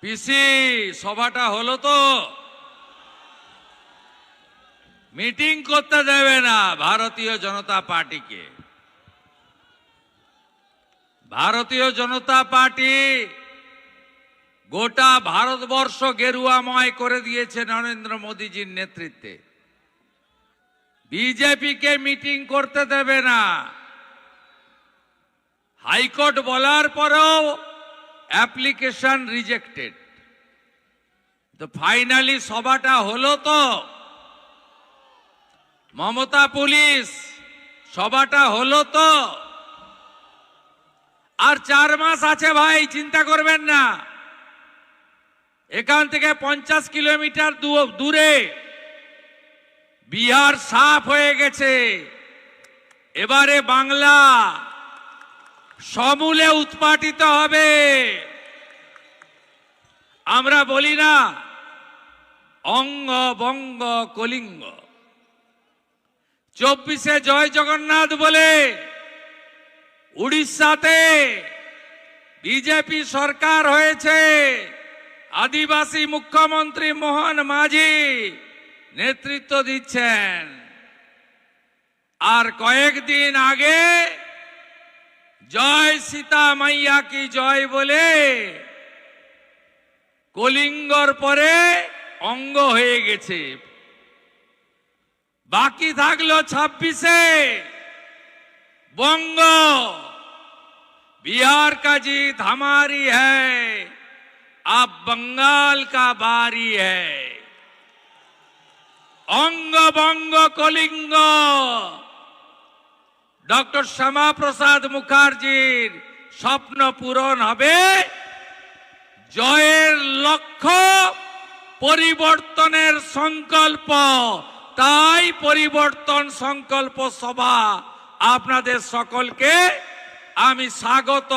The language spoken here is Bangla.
পিসি, সভাটা হলো তো। মিটিং করতে দেবে না ভারতীয় জনতা পার্টিকে। ভারতীয় জনতা পার্টি গোটা ভারতবর্ষ গেরুয়াময় করে দিয়েছে নরেন্দ্র মোদীজির নেতৃত্বে। বিজেপিকে মিটিং করতে দেবে না। হাইকোর্ট বলার পরেও অ্যাপ্লিকেশন রিজেক্টেড। তো ফাইনালি সভাটা হলো তো। মমতা পুলিশ, সভাটা হলো তো। আর চার মাস আছে ভাই, চিন্তা করবেন না। এখান থেকে পঞ্চাশ কিলোমিটার দূরে। বিহার সাফ হয়ে গেছে। এবারে বাংলা সমূলে উৎপাটিত হবে। আমরা বলি না, অঙ্গ বঙ্গ কলিঙ্গ। চব্বিশে জয় জগন্নাথ বলে উড়িষ্যাতে বিজেপি সরকার হয়েছে। আদিবাসী মুখ্যমন্ত্রী মোহন মাঝি নেতৃত্ব দিচ্ছেন। আর কয়েকদিন আগে জয় সীতা মাইয়া কি জয় বলে কলিঙ্গর পরে অঙ্গ হয়ে গেছে বাকি থাকলো ছাব্বিশে বঙ্গ बिहार का जीत हमारी है अब बंगाल का बारी है অঙ্গ বঙ্গ কলিঙ্গ ডক্টর শ্যামা প্রসাদ মুখার্জির স্বপ্ন পূরণ হবে। জয়ের লক্ষ্য পরিবর্তনের সংকল্প। তাই পরিবর্তন সংকল্প সভা আপনাদের সকলকে আমি স্বাগত।